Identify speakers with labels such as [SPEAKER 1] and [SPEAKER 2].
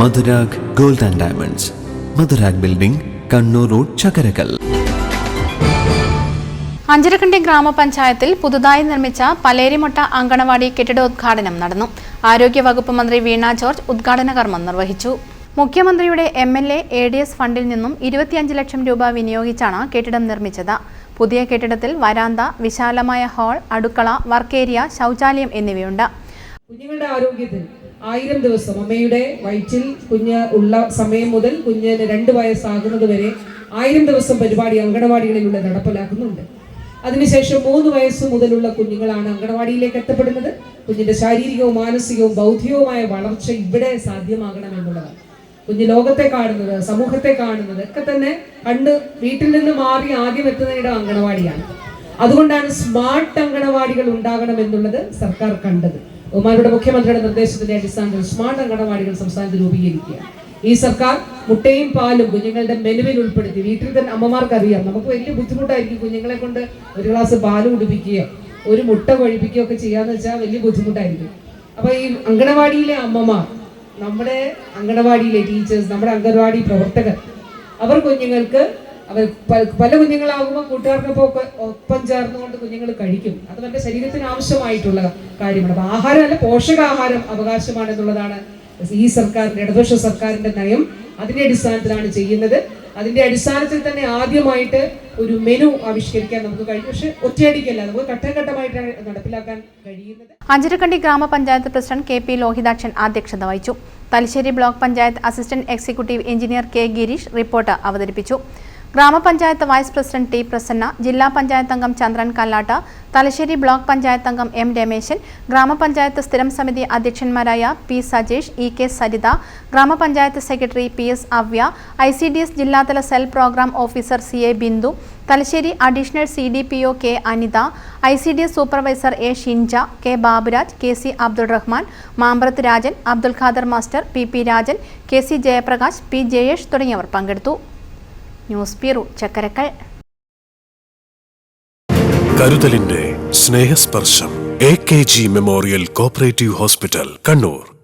[SPEAKER 1] Madhurag gold and diamonds. Madhurag building Kannur road Chakkarakkal.
[SPEAKER 2] Anjarakandy ഗ്രാമപഞ്ചായത്തിൽ പുതുതായി നിർമ്മിച്ച പലേരിമൊട്ട അങ്കണവാടി കെട്ടിടോദ്ഘാടനം നടന്നു. ആരോഗ്യവകുപ്പ് മന്ത്രി വീണ ജോർജ് ഉദ്ഘാടന കർമ്മം നിർവഹിച്ചു. മുഖ്യമന്ത്രിയുടെ M L A A D S ഫണ്ടിൽ നിന്നും ഇരുപത്തിയഞ്ച് ലക്ഷം രൂപ വിനിയോഗിച്ചാണ് കെട്ടിടം നിർമ്മിച്ചത്. പുതിയ കെട്ടിടത്തിൽ വരാന്ത വിശാലമായ ഹാൾ അടുക്കള വർക്കേരിയ ശൗചാലയം എന്നിവയുണ്ട്.
[SPEAKER 3] കുഞ്ഞുങ്ങളുടെ ആരോഗ്യത്തിൽ ആയിരം ദിവസം അമ്മയുടെ വയറ്റിൽ കുഞ്ഞ് ഉള്ള സമയം മുതൽ കുഞ്ഞിന് രണ്ട് വയസ്സാകുന്നത് വരെ ആയിരം ദിവസം പരിപാടി അങ്കണവാടികളിലൂടെ നടപ്പിലാക്കുന്നുണ്ട്. അതിനുശേഷം മൂന്ന് വയസ്സ് മുതലുള്ള കുഞ്ഞുങ്ങളാണ് അങ്കണവാടിയിലേക്ക് എത്തപ്പെടുന്നത്. കുഞ്ഞിന്റെ ശാരീരികവും മാനസികവും ബൗദ്ധികവുമായ വളർച്ച ഇവിടെ സാധ്യമാകണം എന്നുള്ളതാണ്. കുഞ്ഞ് ലോകത്തെ കാണുന്നത് സമൂഹത്തെ കാണുന്നത് ഒക്കെ തന്നെ കണ്ട് വീട്ടിൽ നിന്ന് മാറി ആദ്യം എത്തുന്നതിടം അങ്കണവാടിയാണ്. അതുകൊണ്ടാണ് സ്മാർട്ട് അങ്കണവാടികൾ ഉണ്ടാകണം എന്നുള്ളത് സർക്കാർ കണ്ടത്. ബഹുമാനയുടെ മുഖ്യമന്ത്രിയുടെ നിർദ്ദേശത്തിന്റെ അടിസ്ഥാനത്തിൽ സ്മാർട്ട് അങ്കണവാടികൾ സംസ്ഥാനത്ത് രൂപീകരിക്കുക ഈ സർക്കാർ മുട്ടയും പാലും കുഞ്ഞുങ്ങളുടെ മെനുവിൽ ഉൾപ്പെടുത്തി വീട്ടിൽ തന്നെ അമ്മമാർക്ക് അറിയാം. നമുക്ക് വലിയ ബുദ്ധിമുട്ടായിരിക്കും കുഞ്ഞുങ്ങളെ കൊണ്ട് ഒരു ഗ്ലാസ് പാൽ കുടിപ്പിക്കുകയോ ഒരു മുട്ട കൊഴിപ്പിക്കുകയോ ഒക്കെ ചെയ്യാന്ന് വെച്ചാൽ വലിയ ബുദ്ധിമുട്ടായിരിക്കും. അപ്പൊ ഈ അങ്കണവാടിയിലെ അമ്മമാർ നമ്മുടെ അങ്കണവാടിയിലെ ടീച്ചേഴ്സ് നമ്മുടെ അംഗൻവാടി പ്രവർത്തകർ അവർ കുഞ്ഞുങ്ങൾക്ക് അവർ പല കുഞ്ഞുങ്ങളാകുമ്പോൾ കൂട്ടുകാർക്കൊപ്പം ഒക്കെ ഒപ്പം ചേർന്നുകൊണ്ട് കുഞ്ഞുങ്ങൾ കഴിക്കും. അത് അവരുടെ ശരീരത്തിന് ആവശ്യമായിട്ടുള്ള കാര്യമാണ്. അപ്പൊ ആഹാരമല്ല പോഷകാഹാരം അവകാശമാണെന്നുള്ളതാണ് ഈ സർക്കാരിന്റെ ഇടതുപക്ഷ സർക്കാരിന്റെ നയം. അതിന്റെ അടിസ്ഥാനത്തിലാണ് ചെയ്യുന്നത്. അതിന്റെ അടിസ്ഥാനത്തിൽ തന്നെ ആദ്യമായിട്ട് ഒരു മെനു ആവിഷ്കരിക്കാൻ നമുക്ക് കഴിയും. പക്ഷെ ഒറ്റയടിക്കല്ല നമുക്ക് ഘട്ടംഘട്ടമായിട്ടാണ് നടപ്പിലാക്കാൻ കഴിയുന്നത്.
[SPEAKER 2] അഞ്ചരക്കണ്ടി ഗ്രാമപഞ്ചായത്ത് പ്രസിഡന്റ് കെ പി ലോഹിതാക്ഷൻ അധ്യക്ഷത വഹിച്ചു. Thalassery block panchayat assistant executive engineer K Girish report അവതരിപ്പിച്ചു. Grama panchayat vice president T Prasanna ജില്ലാ പഞ്ചായത്ത് അംഗം ചന്ദ്രൻ കല്ലാട്ട തലശ്ശേരി ബ്ലോക്ക് പഞ്ചായത്ത് അംഗം എം രമേശൻ ഗ്രാമപഞ്ചായത്ത് സ്ഥിരം സമിതി അധ്യക്ഷന്മാരായ P Sajesh E K Saritha grama panchayat secretary P S Avya I C D S ജില്ലാതല cell programme officer C A Bindu Thalassery additional C D P O K Anitha I C D S supervisor A Shinja K Baburaj K C Abdul Rahman Mambrath Rajan Abdul Khader master P P Rajan K C Jayaprakash P Jayesh തുടങ്ങിയവർ പങ്കെടുത്തു. News bureau Chakkarakkal.
[SPEAKER 4] കരുതലിന്റെ Snehasparsham A K G memorial cooperative hospital Kannur.